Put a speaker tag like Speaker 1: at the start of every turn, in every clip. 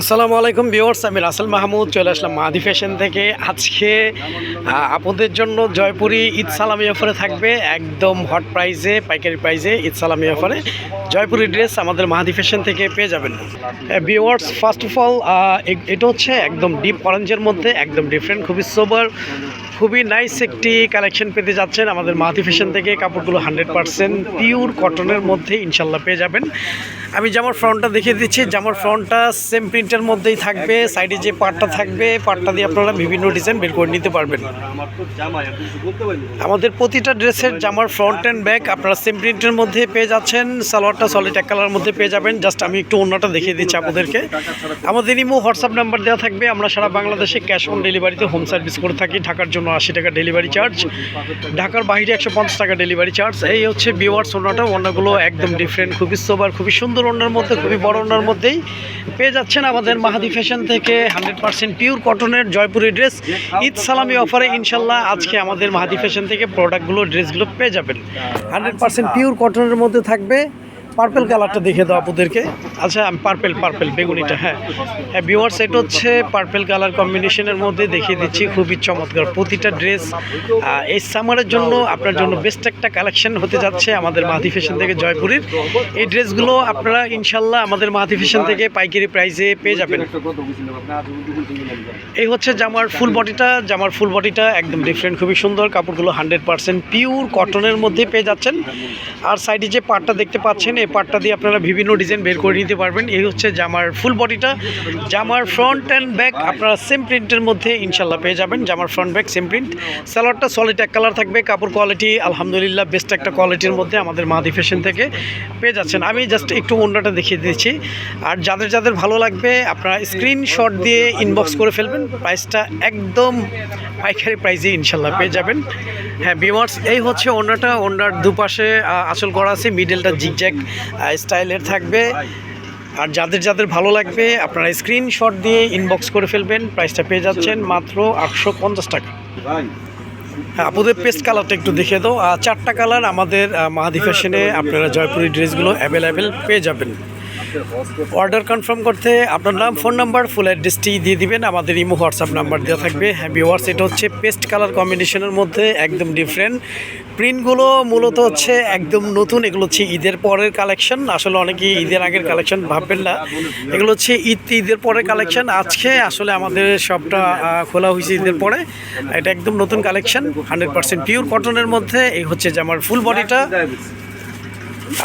Speaker 1: আসসালামু আলাইকুম ভিওর্স আমি রাসেল মাহমুদ, চলে আসলাম মাহাদি ফ্যাশন থেকে। আজকে আপনাদের জন্য জয়পুরি ঈদ সালামি অফারে থাকবে, একদম হট প্রাইসে, পাইকারি প্রাইসে ঈদ সালামি অফারে। জয়পুরি ড্রেস আমাদের মাহাদি ফ্যাশন থেকে পেয়ে যাবেন। ভিওয়ার্স ফার্স্ট অফ অল এটা হচ্ছে একদম ডিপ অরেঞ্জের মধ্যে, একদম ডিফারেন্ট খুবই সোবার খুবই নাইস একটি কালেকশন পেতে যাচ্ছেন। আমাদের মাহাতি ফ্যাশন থেকে কাপড়গুলো হান্ড্রেড পারসেন্ট পিওর কটনের মধ্যে ইনশাল্লাহ পেয়ে যাবেন। আমি জামার ফ্রন্টটা দেখিয়ে দিচ্ছি। জামার ফ্রন্টটা সেম প্রিন্টের মধ্যেই থাকবে। সাইডে যে পার্টটা থাকবে পার্টটা দিয়ে আপনারা বিভিন্ন ডিজাইন বের করে নিতে পারবেন। আমাদের প্রতিটা ড্রেসের জামার ফ্রন্ট অ্যান্ড ব্যাক আপনারা সেম প্রিন্টের মধ্যে পেয়ে যাচ্ছেন। সালোয়ারটা সলিড এক কালার মধ্যে পেয়ে যাবেন। জাস্ট আমি একটু অন্যটা দেখিয়ে দিচ্ছি আপনাদেরকে। আমাদের ইমো হোয়াটসঅ্যাপ নাম্বার দেওয়া থাকবে। আমরা সারা বাংলাদেশে ক্যাশ অন ডেলিভারিতে হোম সার্ভিস করে থাকি। ঢাকার জন্য আশি টাকা ডেলিভারি চার্জ ঢাকার বাইরে একশো পঞ্চাশ টাকা ডেলিভারি চার্জ এই হচ্ছে বিওয়ার্স ওনাটা ওনাগুলো একদম ডিফারেন্ট খুবই সোবার খুবই সুন্দর ওনার মধ্যে, খুবই বড় ওনার মধ্যেই পেয়ে যাচ্ছেন আমাদের মাহাদি ফ্যাশন থেকে হান্ড্রেড পার্সেন্ট পিওর কটনের জয়পুরি ড্রেস ঈদ সালামি অফারে ইনশাল্লাহ আজকে আমাদের মাহাদি ফ্যাশন থেকে প্রোডাক্টগুলো ড্রেসগুলো পেয়ে যাবেন। হান্ড্রেড পার্সেন্ট পিওর কটনের মধ্যে থাকবে। পার্পেল কালারটা দেখে দাও আপনাদেরকে আচ্ছা আমি পার্পেল পার্পেল বেগুনিটা হ্যাঁ। হ্যাঁ ভিওয়ার্স সেট হচ্ছে পার্পেল কালার কম্বিনেশনের মধ্যে দেখিয়ে দিচ্ছি, খুবই চমৎকার। প্রতিটা ড্রেস এই সামারের জন্য আপনার জন্য বেস্ট একটা কালেকশন হতে যাচ্ছে আমাদের মাহাদি ফ্যাশন থেকে জয়পুরের। এই ড্রেসগুলো আপনারা ইনশাল্লাহ আমাদের মাহাদি ফ্যাশন থেকে পাইকারি প্রাইসে পেয়ে যাবেন। এই হচ্ছে জামার ফুল বডিটা জামার ফুল বডিটা একদম ডিফারেন্ট খুবই সুন্দর। কাপড়গুলো হান্ড্রেড পার্সেন্ট পিওর কটনের মধ্যে পেয়ে যাচ্ছেন। আর সাইডে যে পার্টটা দেখতে পাচ্ছেন এই পার্টটা দিয়ে আপনারা বিভিন্ন ডিজাইন বের করে নিতে পারবেন। এই হচ্ছে জামার ফুল বডিটা জামার ফ্রন্ট অ্যান্ড ব্যাক আপনারা সেম প্রিন্টের মধ্যে ইনশাল্লাহ পেয়ে যাবেন। জামার ফ্রন্ট ব্যাক সেম প্রিন্ট স্যালোয়ারটা সলিড এক কালার থাকবে। কাপড় কোয়ালিটি আলহামদুলিল্লাহ বেস্ট একটা কোয়ালিটির মধ্যে আমাদের মাদি ফ্যাশন থেকে পেয়ে যাচ্ছেন। আমি জাস্ট একটু অন্যটা দেখিয়ে দিয়েছি আর যাদের যাদের ভালো লাগবে, আপনারা স্ক্রিনশট দিয়ে ইনবক্স করে ফেলবেন। প্রাইসটা একদম পাইকারি প্রাইসে ইনশাল্লাহ পেয়ে যাবেন। হ্যাঁ বিমার্স এই হচ্ছে অন্যটা। অন্যার দুপাশে আঁচল করা আছে। মিডলটা জিগজ্যাগ স্টাইলের থাকবে। আর যাদের যাদের ভালো লাগবে, আপনারা স্ক্রিনশট দিয়ে ইনবক্স করে ফেলবেন। প্রাইসটা পেয়ে যাচ্ছেন মাত্র আটশো পঞ্চাশ টাকা। হ্যাঁ আপনাদের পেস্ট কালারটা একটু দেখে দাও। চারটা কালার আমাদের মাহাদি ফ্যাশনে আপনারা জয়পুরি ড্রেসগুলো অ্যাভেলেবেল পেয়ে যাবেন। অর্ডার কনফার্ম করতে আপনার নাম, ফোন নাম্বার ফুল অ্যাড্রেসটি দিয়ে দিবেন। আমাদের ইমো, হোয়াটসঅ্যাপ নাম্বার দেওয়া থাকবে। ভিওয়ার্স এটা হচ্ছে পেস্ট কালার কম্বিনেশনের মধ্যে একদম ডিফারেন্ট প্রিন্টগুলো মূলত হচ্ছে একদম নতুন। এগুলো হচ্ছে ঈদের পরের কালেকশন আসলে অনেকেই ঈদের আগের কালেকশন ভাববেন না। এগুলো হচ্ছে ঈদ, ঈদের পরের কালেকশন আজকে আসলে আমাদের সবটা খোলা হয়েছে ঈদের পরে। এটা একদম নতুন কালেকশন হান্ড্রেড পার্সেন্ট পিওর কটনের মধ্যে। এই হচ্ছে যে আমার ফুল বডিটা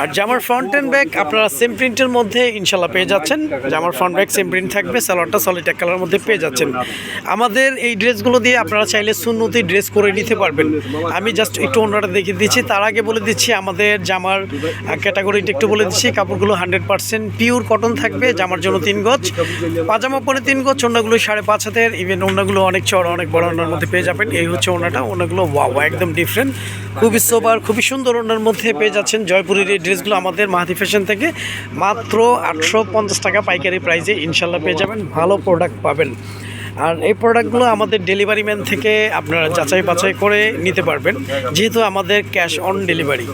Speaker 1: আর জামার ফ্রন্ট অ্যান্ড ব্যাক আপনারা সেম প্রিন্টের মধ্যে ইনশাল্লাহ পেয়ে যাচ্ছেন। জামার ফ্রন্ট ব্যাক সেম প্রিন্ট থাকবে, সালোয়ারটা সলিড এক কালার মধ্যে পেয়ে যাচ্ছেন। আমাদের এই ড্রেসগুলো দিয়ে আপনারা চাইলে সুন্নতি ড্রেস করে নিতে পারবেন। আমি জাস্ট একটু অন্যটা দেখিয়ে দিচ্ছি। তার আগে বলে দিচ্ছি, আমাদের জামার ক্যাটাগরিটা একটু বলে দিচ্ছি। কাপড়গুলো হান্ড্রেড পার্সেন্ট পিওর কটন থাকবে, জামার জন্য তিন গজ। পাজামা পরে তিন গজ, অন্যগুলো সাড়ে পাঁচ হাতের। ইভেন অন্যগুলো অনেক চড় অনেক বড় অন্যার মধ্যে পেয়ে যাবেন। এই হচ্ছে ওনাটা অন্যগুলো ওয়াও একদম ডিফারেন্ট খুবই সোবার খুবই সুন্দর ওনার মধ্যে পেয়ে যাচ্ছেন। জয়পুরের এই ড্রেসগুলো আমাদের মাহাতি ফ্যাশন থেকে মাত্র আটশো পঞ্চাশ টাকা পাইকারি প্রাইসে ইনশাল্লাহ পেয়ে যাবেন। ভালো প্রোডাক্ট পাবেন। আর এই প্রোডাক্টগুলো আমাদের ডেলিভারি ম্যান থেকে আপনারা যাচাই বাছাই করে নিতে পারবেন। যেহেতু আমাদের ক্যাশ অন ডেলিভারি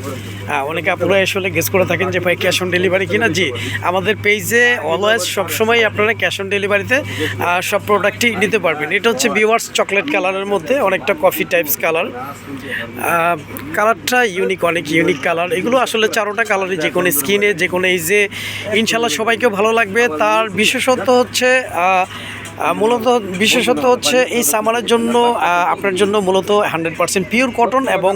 Speaker 1: অনেকে আপনারা আসলে গেস করে থাকেন যে ভাই ক্যাশ অন ডেলিভারি কিনা? জি, আমাদের পেজে অলওয়েজ সবসময় আপনারা ক্যাশ অন ডেলিভারিতে সব প্রোডাক্টই নিতে পারবেন। এটা হচ্ছে বিওয়ার্স চকলেট কালারের মধ্যে অনেকটা কফি টাইপস কালার কালারটা ইউনিক অনেক ইউনিক কালার এগুলো আসলে চারোটা কালারই যে কোনো স্কিনে যে কোনো এই যে ইনশাল্লাহ সবাইকে ভালো লাগবে। তার বিশেষত্ব হচ্ছে মূলত বিশেষত হচ্ছে এই সামারের জন্য আপনার জন্য মূলত হান্ড্রেড পার্সেন্ট পিওর কটন এবং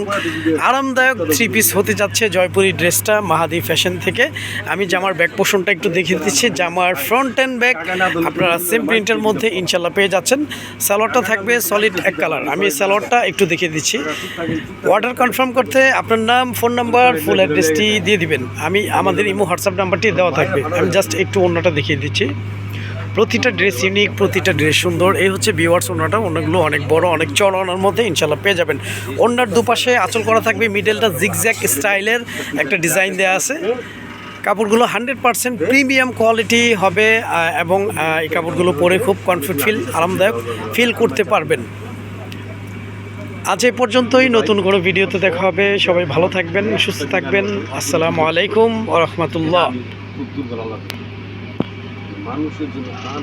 Speaker 1: আরামদায়ক থ্রি পিস হতে যাচ্ছে জয়পুরি ড্রেসটা মাহাদি ফ্যাশন থেকে। আমি জামার ব্যাক পোষণটা একটু দেখিয়ে দিচ্ছি। জামার ফ্রন্ট অ্যান্ড ব্যাক আপনারা সেম প্রিন্টের মধ্যে ইনশাল্লাহ পেয়ে যাচ্ছেন। স্যালোয়ারটা থাকবে সলিড এক কালার আমি স্যালোয়ারটা একটু দেখিয়ে দিচ্ছি। অর্ডার কনফার্ম করতে আপনার নাম ফোন নাম্বার ফুল অ্যাড্রেসটি দিয়ে দিবেন। আমি আমাদের ইমো হোয়াটসঅ্যাপ নাম্বারটি দেওয়া থাকবে। আমি জাস্ট একটু অন্যটা দেখিয়ে দিচ্ছি। প্রতিটা ড্রেস ইউনিক প্রতিটা ড্রেস সুন্দর। এই হচ্ছে বিওয়ার্স ওনাটা, ওনাগুলো অনেক বড়, অনেক চড় ওনার মধ্যে ইনশাল্লাহ পেয়ে যাবেন। ওনার দুপাশে আঁচল করা থাকবে মিডলটা জিগজ্যাক স্টাইলের একটা ডিজাইন দেওয়া আছে। কাপড়গুলো হান্ড্রেড পার্সেন্ট প্রিমিয়াম কোয়ালিটি হবে এবং এই কাপড়গুলো পরে খুব কনফিড ফিল আরামদায়ক ফিল করতে পারবেন। আজ এ পর্যন্তই, নতুন কোনো ভিডিওতে দেখা হবে। সবাই ভালো থাকবেন, সুস্থ থাকবেন। আসসালামু আলাইকুম ও রহমতুল্লাহ।
Speaker 2: মানুষের জন্য প্রাণ